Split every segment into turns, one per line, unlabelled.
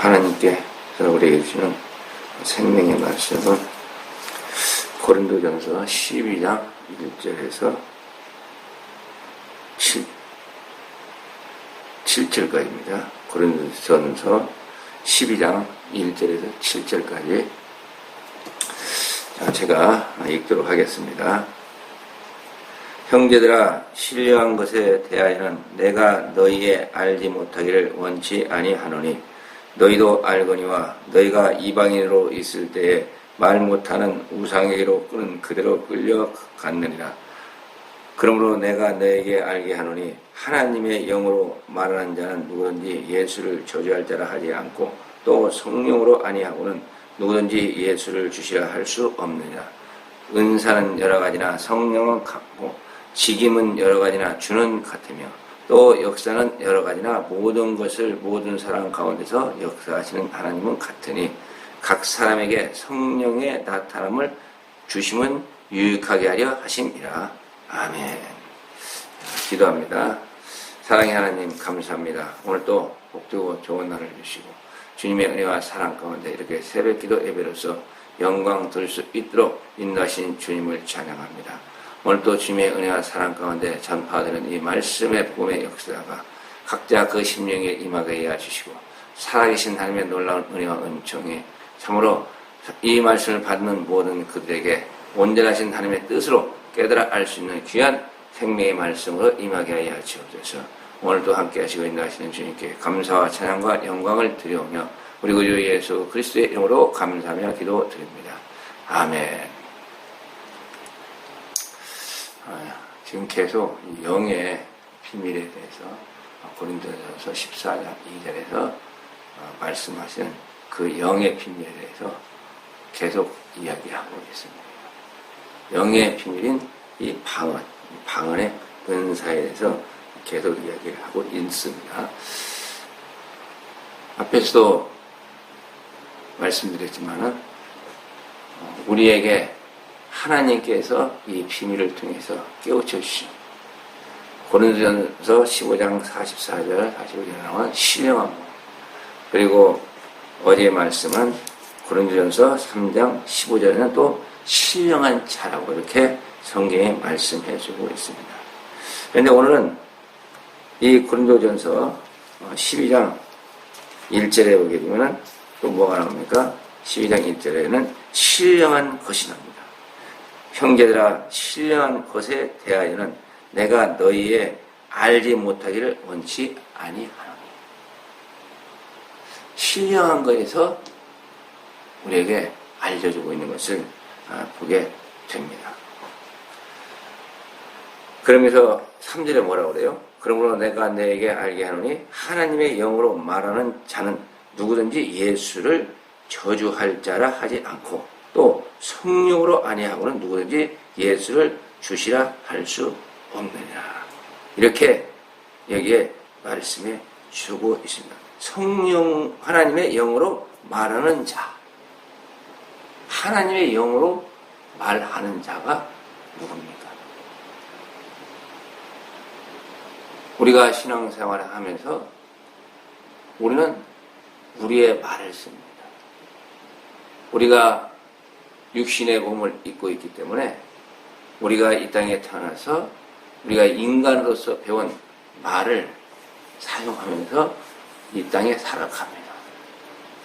하나님께서 우리에게 주시는 생명의 말씀은 고린도전서 12장 1절에서 7, 7절까지입니다. 고린도전서 12장 1절에서 7절까지 자, 제가 읽도록 하겠습니다. 형제들아 신령한 것에 대하여는 내가 너희의 알지 못하기를 원치 아니하노니 너희도 알거니와 너희가 이방인으로 있을 때에 말 못하는 우상에게로 끄는 그대로 끌려갔느니라. 그러므로 내가 너에게 알게 하노니 하나님의 영으로 말하는 자는 누구든지 예수를 저주할 자라 하지 않고 또 성령으로 아니하고는 누구든지 예수를 주시라 할 수 없느니라. 은사는 여러 가지나 성령은 같고 직임은 여러 가지나 주는 같으며 또 역사는 여러 가지나 모든 것을 모든 사람 가운데서 역사하시는 하나님은 같으니 각 사람에게 성령의 나타남을 주심은 유익하게 하려 하심이라. 아멘. 기도합니다. 사랑의 하나님 감사합니다. 오늘 또 복되고 좋은 날을 주시고 주님의 은혜와 사랑 가운데 이렇게 새벽 기도 예배로서 영광 들수 있도록 인도하신 주님을 찬양합니다. 오늘 또 주님의 은혜와 사랑 가운데 전파되는 이 말씀의 복음의 역사가 각자 그 심령에 임하게 해 주시고 살아계신 하나님의 놀라운 은혜와 은총에 참으로 이 말씀을 받는 모든 그들에게 온전하신 하나님의 뜻으로 깨달아 알 수 있는 귀한 생명의 말씀으로 임하게 하여 주옵소서. 오늘도 함께 하시고 인도하시는 주님께 감사와 찬양과 영광을 드려오며 우리 구주 예수 그리스도의 이름으로 감사하며 기도드립니다. 아멘. 아, 지금 계속 영의 비밀에 대해서 고린도전서 14장 2절에서 어, 말씀하신 그 영의 비밀에 대해서 계속 이야기하고 있습니다. 영의 비밀인 이 방언, 이 방언의 은사에 대해서 계속 이야기를 하고 있습니다. 앞에서도 말씀드렸지만은 어, 우리에게 하나님께서 이 비밀을 통해서 깨우쳐 주신 고린도전서 15장 44절 45절에 나온 신령한 문 그리고 어제 말씀은 고린도전서 3장 15절에는 또 신령한 자라고 이렇게 성경에 말씀해 주고 있습니다. 그런데 오늘은 이 고린도전서 12장 1절에 보게 되면은 또 뭐가 나옵니까? 12장 1절에는 신령한 것이 나옵니다. 형제들아 신령한 것에 대하여는 내가 너희의 알지 못하기를 원치 아니하노니 신령한 것에서 우리에게 알려주고 있는 것을 아, 보게 됩니다. 그러면서 3절에 뭐라고 그래요? 그러므로 내가 너에게 알게 하노니 하나님의 영으로 말하는 자는 누구든지 예수를 저주할 자라 하지 않고 또 성령으로 아니하고는 누구든지 예수를 주시라 할 수 없느냐. 이렇게 여기에 말씀해 주고 있습니다. 성령, 하나님의 영으로 말하는 자. 하나님의 영으로 말하는 자가 누굽니까? 우리가 신앙생활을 하면서 우리는 우리의 말을 씁니다. 우리가 육신의 몸을 입고 있기 때문에 우리가 이 땅에 태어나서 우리가 인간으로서 배운 말을 사용하면서 이 땅에 살아갑니다.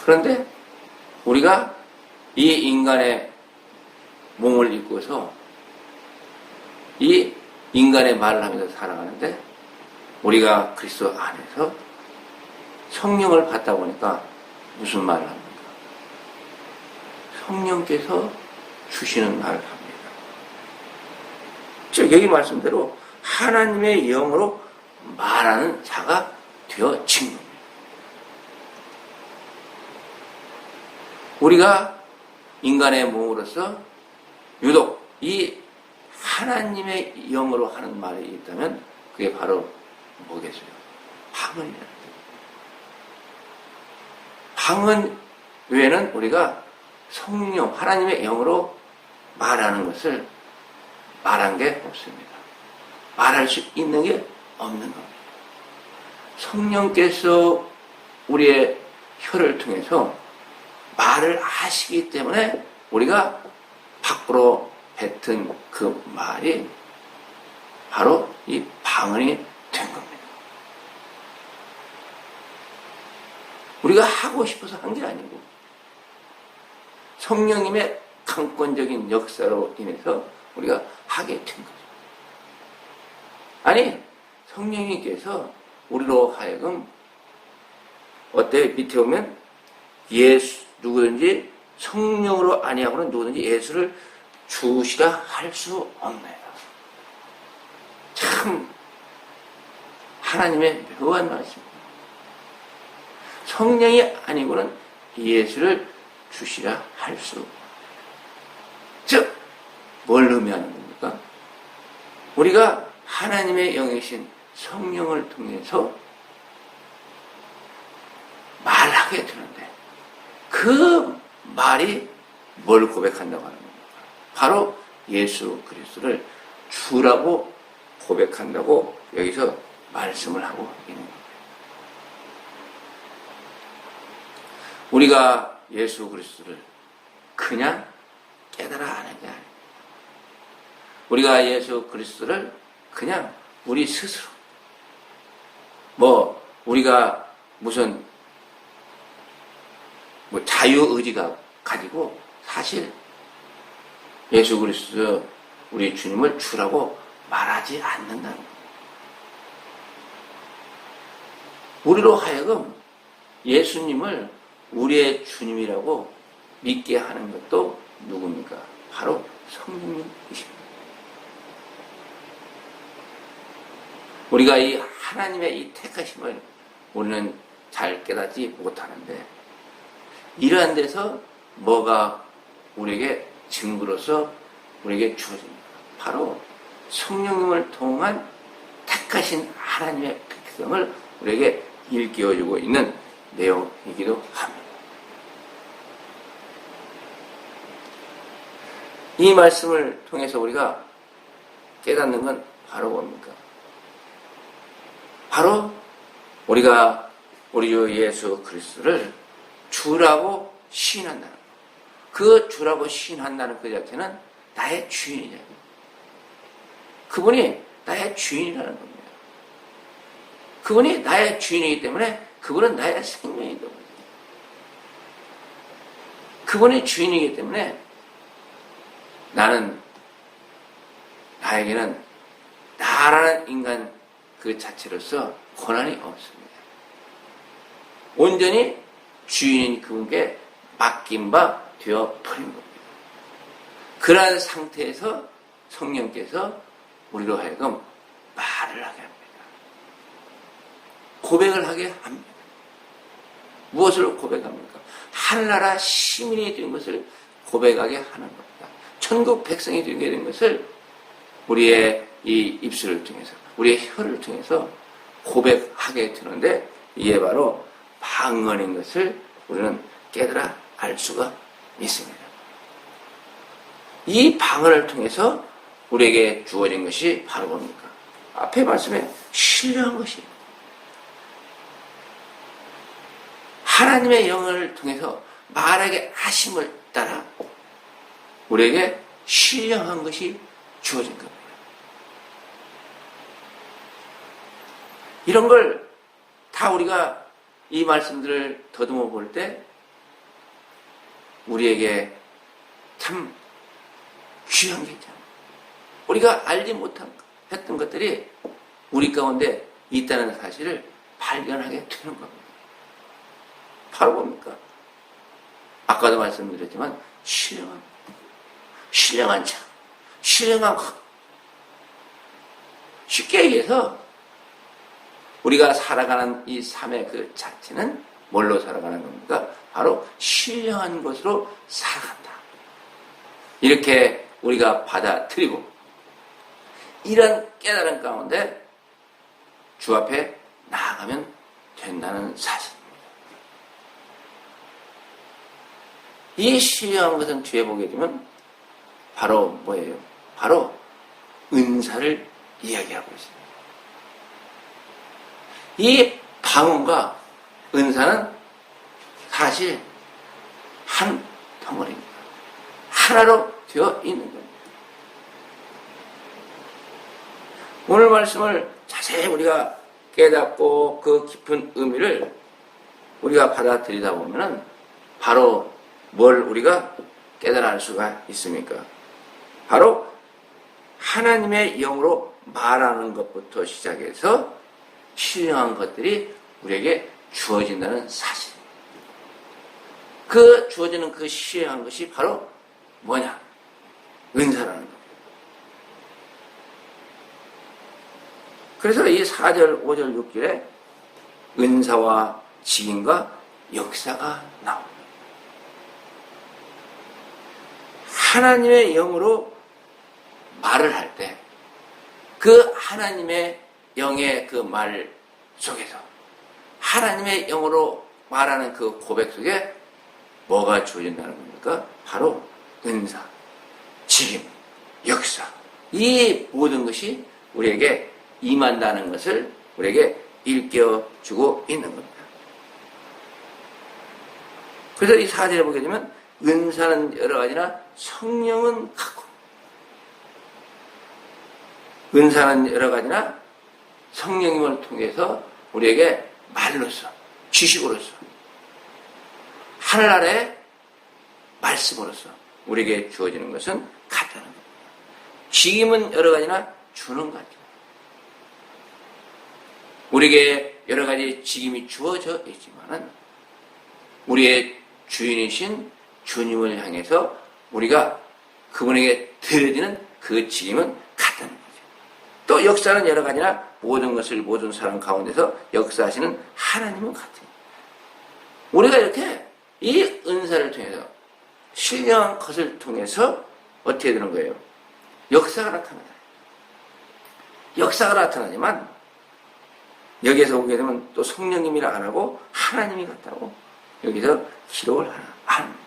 그런데 우리가 이 인간의 몸을 입고서 이 인간의 말을 하면서 살아가는데 우리가 그리스도 안에서 성령을 받다 보니까 무슨 말을 합니까? 성령께서 주시는 말을 합니다. 즉 여기 말씀대로 하나님의 영으로 말하는 자가 되어진 겁니다. 우리가 인간의 몸으로서 유독 이 하나님의 영으로 하는 말이 있다면 그게 바로 뭐겠어요? 방언이라는 방언 외에는 우리가 성령, 하나님의 영으로 말하는 것을 말한 게 없습니다. 말할 수 있는 게 없는 겁니다. 성령께서 우리의 혀를 통해서 말을 하시기 때문에 우리가 밖으로 뱉은 그 말이 바로 이 방언이 된 겁니다. 우리가 하고 싶어서 한 게 아니고 성령님의 강권적인 역사로 인해서 우리가 하게 된 거죠. 아니 성령님께서 우리로 하여금 어때 밑에 오면 예수 누구든지 성령으로 아니하고는 누구든지 예수를 주시라 할 수 없네요. 참 하나님의 묘한 말씀입니다. 성령이 아니고는 예수를 주시라 할 수. 즉, 뭘 의미하는 겁니까? 우리가 하나님의 영이신 성령을 통해서 말하게 되는데, 그 말이 뭘 고백한다고 하는 겁니까? 바로 예수 그리스도를 주라고 고백한다고 여기서 말씀을 하고 있는 겁니다. 우리가 예수 그리스도를 그냥 깨달아 하는 게 아니에요. 우리가 예수 그리스도를 그냥 우리 스스로 뭐 우리가 무슨 뭐 자유 의지가 가지고 사실 예수 그리스도 우리 주님을 주라고 말하지 않는다는 거예요. 우리로 하여금 예수님을 우리의 주님이라고 믿게 하는 것도 누굽니까? 바로 성령님이십니다. 우리가 이 하나님의 이 택하심을 우리는 잘 깨닫지 못하는데 이러한 데서 뭐가 우리에게 증거로서 우리에게 주어집니다. 바로 성령님을 통한 택하신 하나님의 백성을 우리에게 일깨워주고 있는 내용이기도 합니다. 이 말씀을 통해서 우리가 깨닫는 건 바로 뭡니까? 바로 우리가 우리 주 예수 그리스도를 주라고 시인한다는 것. 그 주라고 시인한다는 그 자체는 나의 주인이잖아요. 그분이 나의 주인이라는 겁니다. 그분이 나의 주인이기 때문에 그분은 나의 겁니다. 그분이 주인이기 때문에 나는 나에게는 나라는 인간 그 자체로서 권한이 없습니다. 온전히 주인인 그분께 맡긴 바 되어 버린 겁니다. 그러한 상태에서 성령께서 우리로 하여금 말을 하게 합니다. 고백을 하게 합니다. 무엇을 고백합니까? 하늘나라 시민이 된 것을 고백하게 하는 겁니다. 천국 백성이 되게 된 것을 우리의 이 입술을 통해서, 우리의 혀를 통해서 고백하게 되는데, 이게 바로 방언인 것을 우리는 깨달아 알 수가 있습니다. 이 방언을 통해서 우리에게 주어진 것이 바로 뭡니까? 앞에 말씀에 신뢰한 것이에요. 하나님의 영을 통해서 말하게 하심을 따라 우리에게 신령한 것이 주어진 겁니다. 이런 걸 다 우리가 이 말씀들을 더듬어 볼 때 우리에게 참 귀한 게 있잖아요. 우리가 알지 못한 했던 것들이 우리 가운데 있다는 사실을 발견하게 되는 겁니다. 바로 뭡니까? 아까도 말씀드렸지만 신령한 신령한 자, 신령한 것. 쉽게 얘기해서 우리가 살아가는 이 삶의 그 자체는 뭘로 살아가는 겁니까? 바로 신령한 것으로 살아간다. 이렇게 우리가 받아들이고 이런 깨달은 가운데 주 앞에 나아가면 된다는 사실입니다. 이 신령한 것은 뒤에 보게 되면 바로 뭐예요? 바로 은사를 이야기하고 있습니다. 이 방언과 은사는 사실 한 덩어리입니다. 하나로 되어 있는 겁니다. 오늘 말씀을 자세히 우리가 깨닫고 그 깊은 의미를 우리가 받아들이다 보면은 바로 뭘 우리가 깨달아 알 수가 있습니까? 바로 하나님의 영으로 말하는 것부터 시작해서 신령한 것들이 우리에게 주어진다는 사실. 그 주어지는 그 신령한 것이 바로 뭐냐? 은사라는 것. 그래서 이 4절, 5절, 6절에 은사와 직임과 역사가 나옵니다. 하나님의 영으로 말을 할 때, 그 하나님의 영의 그 말 속에서, 하나님의 영으로 말하는 그 고백 속에 뭐가 주어진다는 겁니까? 바로 은사, 직임, 역사. 이 모든 것이 우리에게 임한다는 것을 우리에게 일깨워주고 있는 겁니다. 그래서 이 사절에 보게 되면 은사는 여러 가지나 성령은 같고 은사는 여러 가지나 성령님을 통해서 우리에게 말로서 지식으로서 하늘 아래 말씀으로서 우리에게 주어지는 것은 같다는 겁니다. 직임은 여러 가지나 주는 것 같아요. 우리에게 여러 가지 직임이 주어져 있지만은 우리의 주인이신 주님을 향해서 우리가 그분에게 드려지는 그 직임은 같다는 거죠. 또 역사는 여러 가지나 모든 것을 모든 사람 가운데서 역사하시는 하나님은 같아요. 우리가 이렇게 이 은사를 통해서 신령한 것을 통해서 어떻게 되는 거예요? 역사가 나타나요. 역사가 나타나지만 여기에서 보게 되면 또 성령님이라 안 하고 하나님이 같다고 여기서 기록을 하나 안.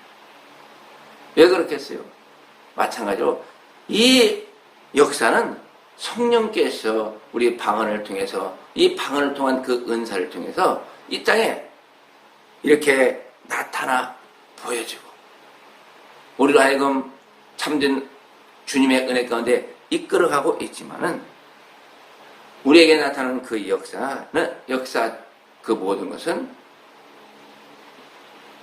왜 그렇겠어요? 마찬가지로 이 역사는 성령께서 우리 방언을 통해서 이 방언을 통한 그 은사를 통해서 이 땅에 이렇게 나타나 보여주고 우리로 하여금 참된 주님의 은혜 가운데 이끌어가고 있지만은 우리에게 나타나는 그 역사는 역사 그 모든 것은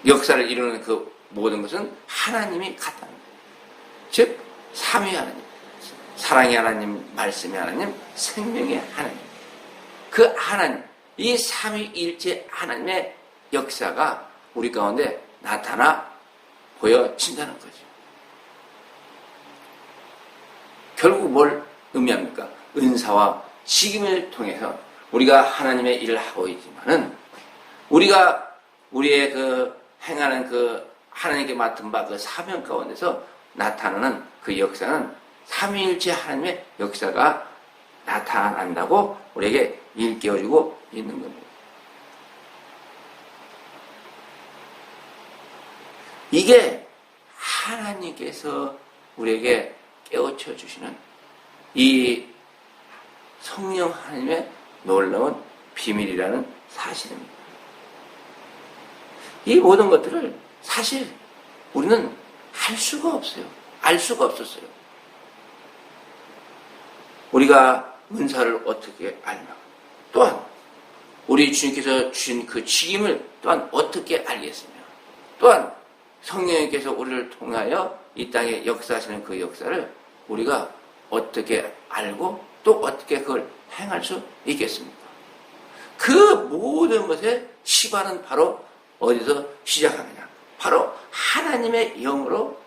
역사를 이루는 그 모든 것은 하나님이 같다는 거예요. 즉 삼위 하나님, 사랑의 하나님, 말씀의 하나님, 생명의 하나님. 그 하나님, 이 삼위일체 하나님의 역사가 우리 가운데 나타나 보여진다는 거죠. 결국 뭘 의미합니까? 은사와 직임을 통해서 우리가 하나님의 일을 하고 있지만은 우리가 우리의 그 행하는 그 하나님께 맡은 바 그 사명 가운데서 나타나는 그 역사는 삼위일체 하나님의 역사가 나타난다고 우리에게 일깨워주고 있는 겁니다. 이게 하나님께서 우리에게 깨우쳐 주시는 이 성령 하나님의 놀라운 비밀이라는 사실입니다. 이 모든 것들을 사실 우리는 할 수가 없어요. 알 수가 없었어요. 우리가 은사를 어떻게 알며 또한 우리 주님께서 주신 그 직임을 또한 어떻게 알겠으며 또한 성령님께서 우리를 통하여 이 땅에 역사하시는 그 역사를 우리가 어떻게 알고 또 어떻게 그걸 행할 수 있겠습니까? 그 모든 것의 시발은 바로 어디서 시작하느냐? 바로 하나님의 영으로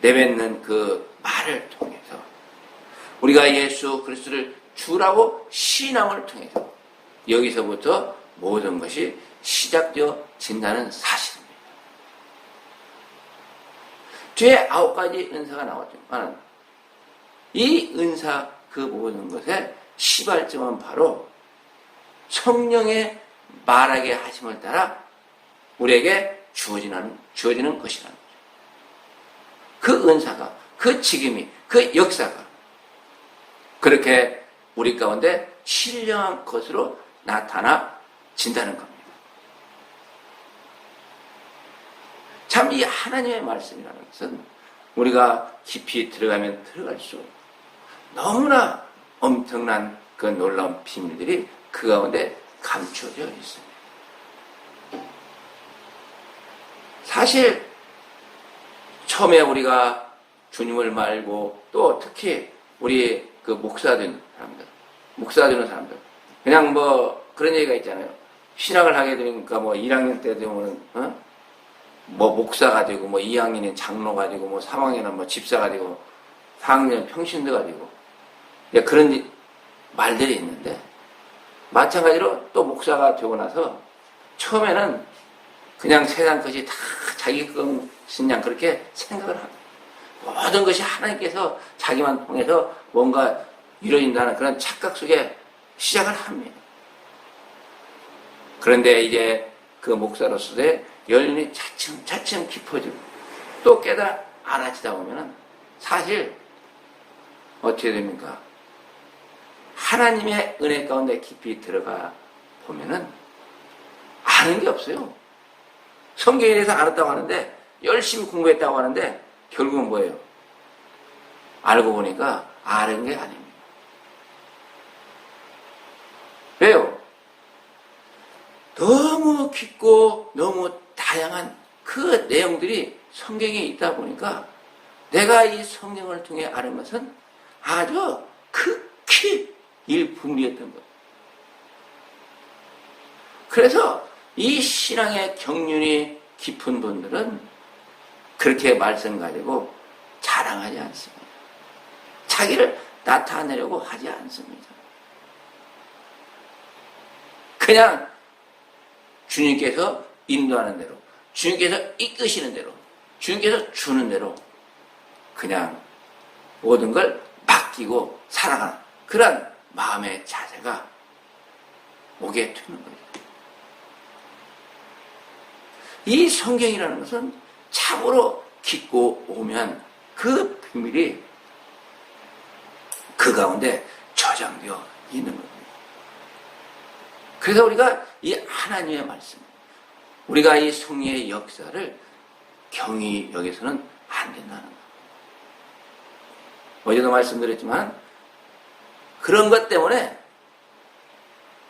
내뱉는 그 말을 통해서 우리가 예수 그리스도를 주라고 신앙을 통해서 여기서부터 모든 것이 시작되어진다는 사실입니다. 뒤에 아홉 가지 은사가 나왔지만 이 은사 그 모든 것의 시발점은 바로 성령의 말하게 하심을 따라 우리에게 주어지는, 주어지는 것이라는 거죠. 그 은사가, 그 직임이, 그 역사가 그렇게 우리 가운데 신령한 것으로 나타나진다는 겁니다. 참 이 하나님의 말씀이라는 것은 우리가 깊이 들어가면 들어갈수록 너무나 엄청난 그 놀라운 비밀들이 그 가운데 감춰져 있습니다. 사실 처음에 우리가 주님을 말고 또 특히 우리 그 목사 된 사람들, 목사 되는 사람들, 그냥 뭐 그런 얘기가 있잖아요. 신학을 하게 되니까 뭐 1학년 때 되면은 어? 뭐 목사가 되고 뭐 2학년은 장로가 되고 뭐 3학년은 뭐 집사가 되고 4학년은 평신도가 되고 예, 그런 이- 말들이 있는데 마찬가지로 또 목사가 되고 나서 처음에는 그냥 세상 것이 다 자기 것이냐 그렇게 생각을 합니다. 모든 것이 하나님께서 자기만 통해서 뭔가 이루어진다는 그런 착각 속에 시작을 합니다. 그런데 이제 그 목사로서의 연륜이 차츰 차츰 깊어지고 또 깨달아 알아지다 보면은 사실 어떻게 됩니까? 하나님의 은혜 가운데 깊이 들어가 보면은 아는 게 없어요. 성경에 대해서 알았다고 하는데 열심히 공부했다고 하는데 결국은 뭐예요? 알고 보니까 아는 게 아닙니다. 왜요? 너무 깊고 너무 다양한 그 내용들이 성경에 있다 보니까 내가 이 성경을 통해 아는 것은 아주 극히 일부분이었던 것. 그래서 이 신앙의 경륜이 깊은 분들은 그렇게 말씀 가지고 자랑하지 않습니다. 자기를 나타내려고 하지 않습니다. 그냥 주님께서 인도하는 대로, 주님께서 이끄시는 대로, 주님께서 주는 대로 그냥 모든 걸 맡기고 살아가는 그런 마음의 자세가 목에 트는 거예요. 이 성경이라는 것은 참으로 깊고 오면 그 비밀이 그 가운데 저장되어 있는 겁니다. 그래서 우리가 이 하나님의 말씀, 우리가 이 성리의 역사를 경히 여기서는 안 된다는 것. 어제도 말씀드렸지만 그런 것 때문에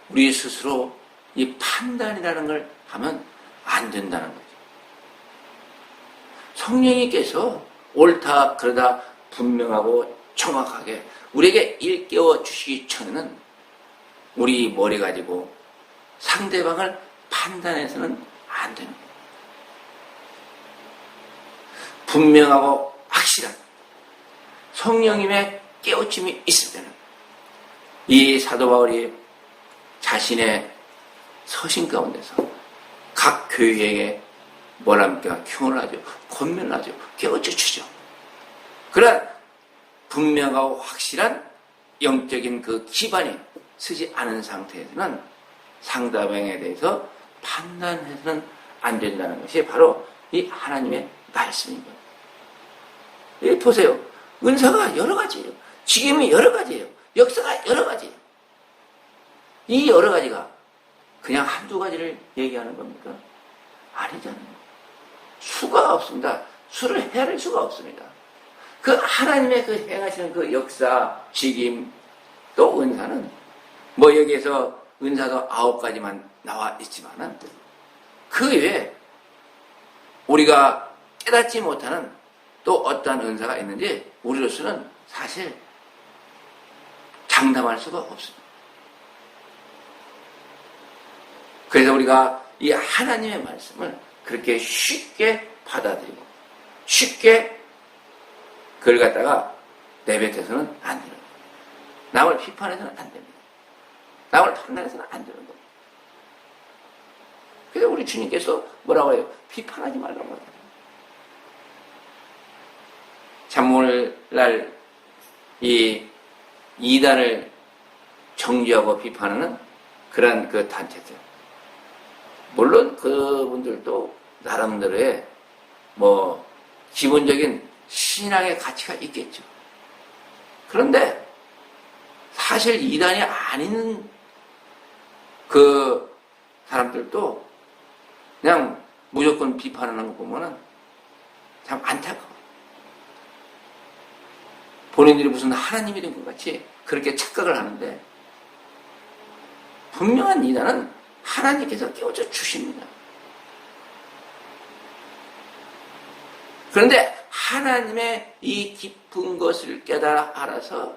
우리 스스로 이 판단이라는 걸 하면 안 된다는 거죠. 성령님께서 옳다 그러다 분명하고 정확하게 우리에게 일깨워 주시기 전에는 우리 머리 가지고 상대방을 판단해서는 안 됩니다. 분명하고 확실한 성령님의 깨우침이 있을 때는 이 사도 바울이 자신의 서신 가운데서 각 교회에게 뭐랍니까? 교훈을 하죠. 권면을 하죠. 깨우쳐 주죠. 그런 분명하고 확실한 영적인 그 기반이 서지 않은 상태에서는 상대방에 대해서 판단해서는 안 된다는 것이 바로 이 하나님의 말씀입니다. 이 보세요. 은사가 여러 가지예요. 지금이 여러 가지예요. 역사가 여러 가지예요. 이 여러 가지가 그냥 한두 가지를 얘기하는 겁니까? 아니잖아요. 수가 없습니다. 수를 헤아릴 수가 없습니다. 그 하나님의 그 행하시는 그 역사, 직임, 또 은사는 뭐 여기에서 은사도 아홉 가지만 나와 있지만은 그 외에 우리가 깨닫지 못하는 또 어떠한 은사가 있는지 우리로서는 사실 장담할 수가 없습니다. 그래서 우리가 이 하나님의 말씀을 그렇게 쉽게 받아들이고 쉽게 그걸 갖다가 내뱉어서는 안 되는 거예요. 남을 비판해서는 안 됩니다. 남을 판단해서는 안 되는 겁니다. 그래서 우리 주님께서 뭐라고 해요? 비판하지 말라고 해요. 참 오늘날 이 이단을 정죄하고 비판하는 그런 그 단체들. 물론 그분들도 나름대로의 뭐 기본적인 신앙의 가치가 있겠죠. 그런데 사실 이단이 아닌 그 사람들도 그냥 무조건 비판하는 거 보면은 참 안타까워. 본인들이 무슨 하나님이 된 것 같이 그렇게 착각을 하는데 분명한 이단은 하나님께서 깨워져 주십니다. 그런데 하나님의 이 깊은 것을 깨달아 알아서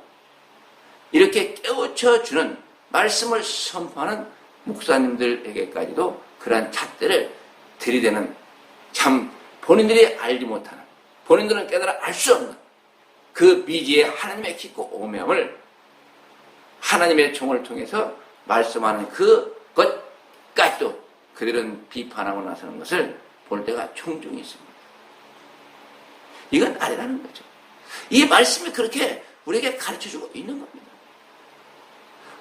이렇게 깨우쳐 주는 말씀을 선포하는 목사님들에게까지도 그러한 잣대를 들이대는 참 본인들이 알지 못하는 본인들은 깨달아 알 수 없는 그 미지의 하나님의 깊고 오명을 하나님의 종을 통해서 말씀하는 그것 까지도 그들은 비판하고 나서는 것을 볼 때가 종종 있습니다. 이건 아니라는 거죠. 이 말씀이 그렇게 우리에게 가르쳐 주고 있는 겁니다.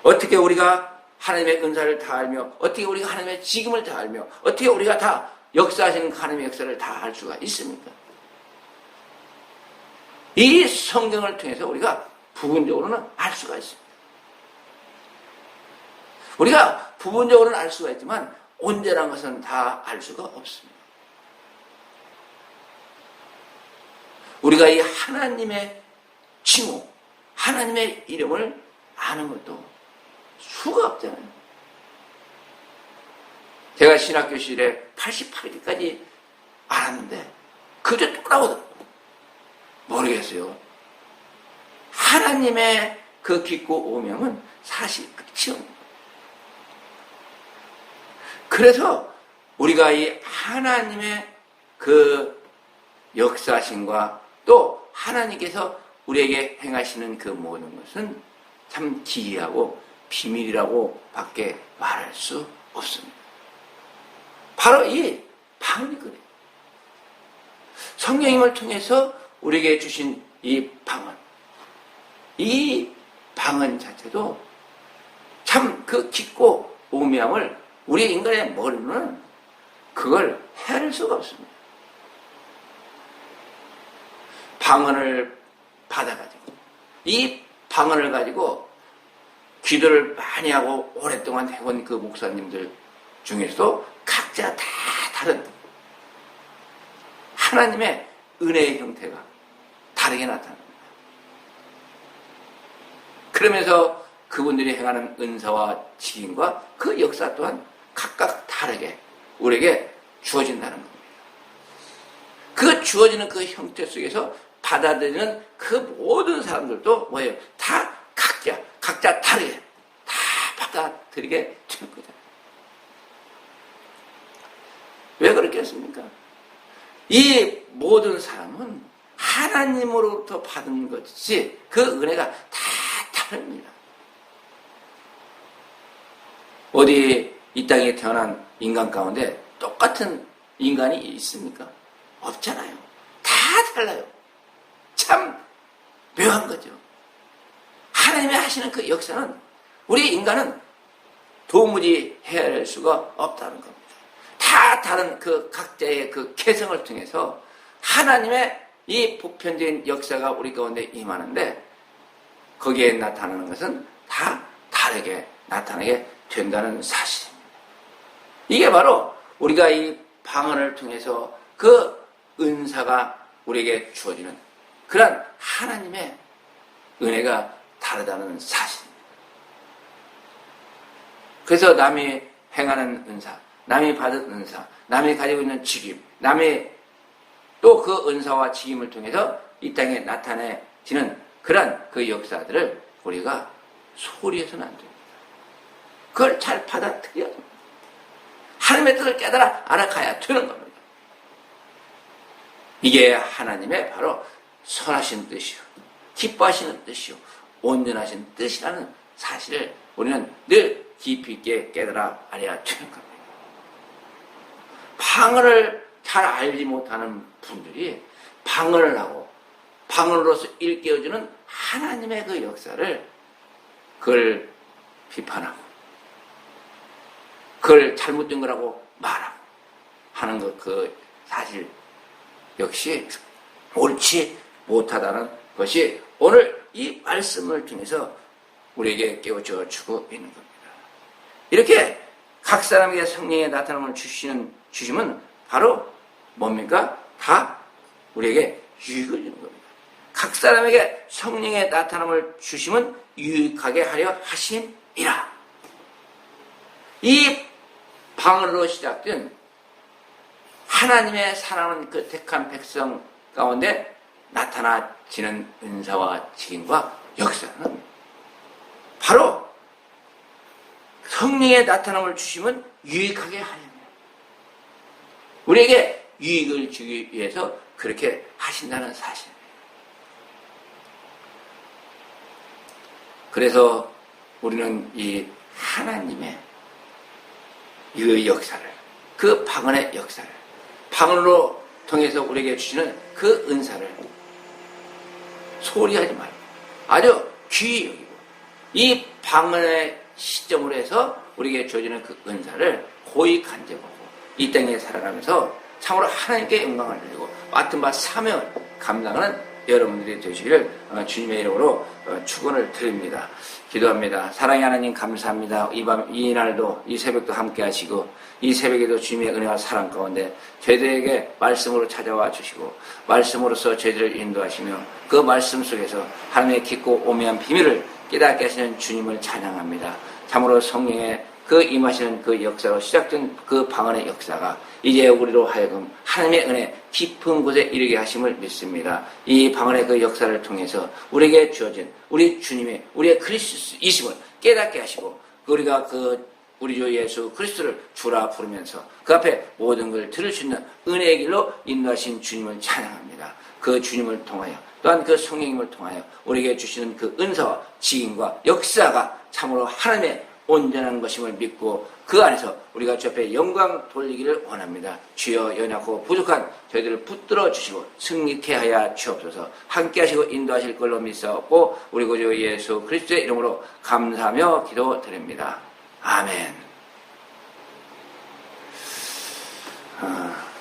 어떻게 우리가 하나님의 은사를 다 알며 어떻게 우리가 하나님의 지금을 다 알며 어떻게 우리가 다 역사하시는 하나님의 역사를 다 알 수가 있습니까? 이 성경을 통해서 우리가 부분적으로는 알 수가 있습니다. 우리가 부분적으로는 알 수가 있지만 온전한 것은 다 알 수가 없습니다. 우리가 이 하나님의 칭호, 하나님의 이름을 아는 것도 수가 없잖아요. 제가 신학교실에 88기까지 알았는데 그저 똑라오더라고요. 모르겠어요. 하나님의 그 깊고 오명은 사실 끝이 없는. 그래서 우리가 이 하나님의 그 역사신과 또 하나님께서 우리에게 행하시는 그 모든 것은 참 기이하고 비밀이라고 밖에 말할 수 없습니다. 바로 이 방언이 그래요. 성령님을 통해서 우리에게 주신 이 방언. 이 방언 자체도 참 그 깊고 오명을 우리 인간의 머리로는 그걸 헤아릴 수가 없습니다. 방언을 받아가지고 이 방언을 가지고 기도를 많이 하고 오랫동안 해온 그 목사님들 중에서도 각자 다 다른 하나님의 은혜의 형태가 다르게 나타납니다. 그러면서 그분들이 행하는 은사와 직임과 그 역사 또한 각각 다르게 우리에게 주어진다는 겁니다. 그 주어지는 그 형태 속에서 받아들이는 그 모든 사람들도 뭐예요? 다 각자, 각자 다르게 다 받아들이게 되는 거죠. 왜 그렇겠습니까? 이 모든 사람은 하나님으로부터 받은 것이 그 은혜가 다 다릅니다. 어디 이 땅에 태어난 인간 가운데 똑같은 인간이 있습니까? 없잖아요. 다 달라요. 참 묘한 거죠. 하나님이 하시는 그 역사는 우리 인간은 도무지 헤아릴 수가 없다는 겁니다. 다 다른 그 각자의 그 개성을 통해서 하나님의 이 보편적인 역사가 우리 가운데 임하는데 거기에 나타나는 것은 다 다르게 나타나게 된다는 사실입니다. 이게 바로 우리가 이 방언을 통해서 그 은사가 우리에게 주어지는 그런 하나님의 은혜가 다르다는 사실입니다. 그래서 남이 행하는 은사, 남이 받은 은사, 남이 가지고 있는 직임, 남이 또 그 은사와 직임을 통해서 이 땅에 나타내지는 그런 그 역사들을 우리가 소리해서는 안 됩니다. 그걸 잘 받아들여야 됩니다. 하나님의 뜻을 깨달아 알아가야 되는 겁니다. 이게 하나님의 바로 선하신 뜻이요. 기뻐하시는 뜻이요. 온전하신 뜻이라는 사실을 우리는 늘 깊이 있게 깨달아 알아야 되는 겁니다. 방언을 잘 알지 못하는 분들이 방언을 하고 방언으로서 일깨워주는 하나님의 그 역사를 그걸 비판하고 그걸 잘못된 거라고 말하고 하는 것 그 사실 역시 옳지 못하다는 것이 오늘 이 말씀을 통해서 우리에게 깨워져 주고 있는 겁니다. 이렇게 각 사람에게 성령의 나타남을 주시는 주심은 바로 뭡니까? 다 우리에게 유익을 주는 겁니다. 각 사람에게 성령의 나타남을 주심은 유익하게 하려 하심이라. 이 방언으로 시작된 하나님의 사랑하는 그 택한 백성 가운데 나타나지는 은사와 직인과 역사는 바로 성령의 나타남을 주시면 유익하게 하려면 우리에게 유익을 주기 위해서 그렇게 하신다는 사실입니다. 그래서 우리는 이 하나님의 이 역사를 그 방언의 역사를 방언으로 통해서 우리에게 주시는 그 은사를 소홀히 하지 말고 아주 귀히 여기고 이 방언의 시점으로 해서 우리에게 주어지는 그 은사를 고이 간접하고 이 땅에 살아가면서 참으로 하나님께 영광을 드리고 맡은 바 사명을 감당하는 여러분들이 어, 주님의 이름으로 어, 축원을 드립니다. 기도합니다. 사랑의 하나님 감사합니다. 이 밤, 이 날도, 이 새벽도 함께 하시고, 이 새벽에도 주님의 은혜와 사랑 가운데 저희들에게 말씀으로 찾아와 주시고, 말씀으로서 저희들을 인도하시며, 그 말씀 속에서 하나님의 깊고 오묘한 비밀을 깨닫게 하시는 주님을 찬양합니다. 참으로 성령의 그 임하시는 그 역사로 시작된 그 방언의 역사가 이제 우리로 하여금 하나님의 은혜 깊은 곳에 이르게 하심을 믿습니다. 이 방언의 그 역사를 통해서 우리에게 주어진 우리 주님의 우리의 그리스도이심을 깨닫게 하시고 우리가 그 우리 주 예수 그리스도를 주라 부르면서 그 앞에 모든 걸 들을 수 있는 은혜의 길로 인도하신 주님을 찬양합니다. 그 주님을 통하여 또한 그 성령님을 통하여 우리에게 주시는 그 은사와 지인과 역사가 참으로 하나님의 온전한 것임을 믿고 그 안에서 우리가 주 앞에 영광 돌리기를 원합니다. 주여 연약하고 부족한 저희들을 붙들어 주시고 승리케 하여 주옵소서 함께 하시고 인도하실 걸로 믿사옵고 우리 구주 예수 그리스도의 이름으로 감사하며 기도드립니다. 아멘. 아...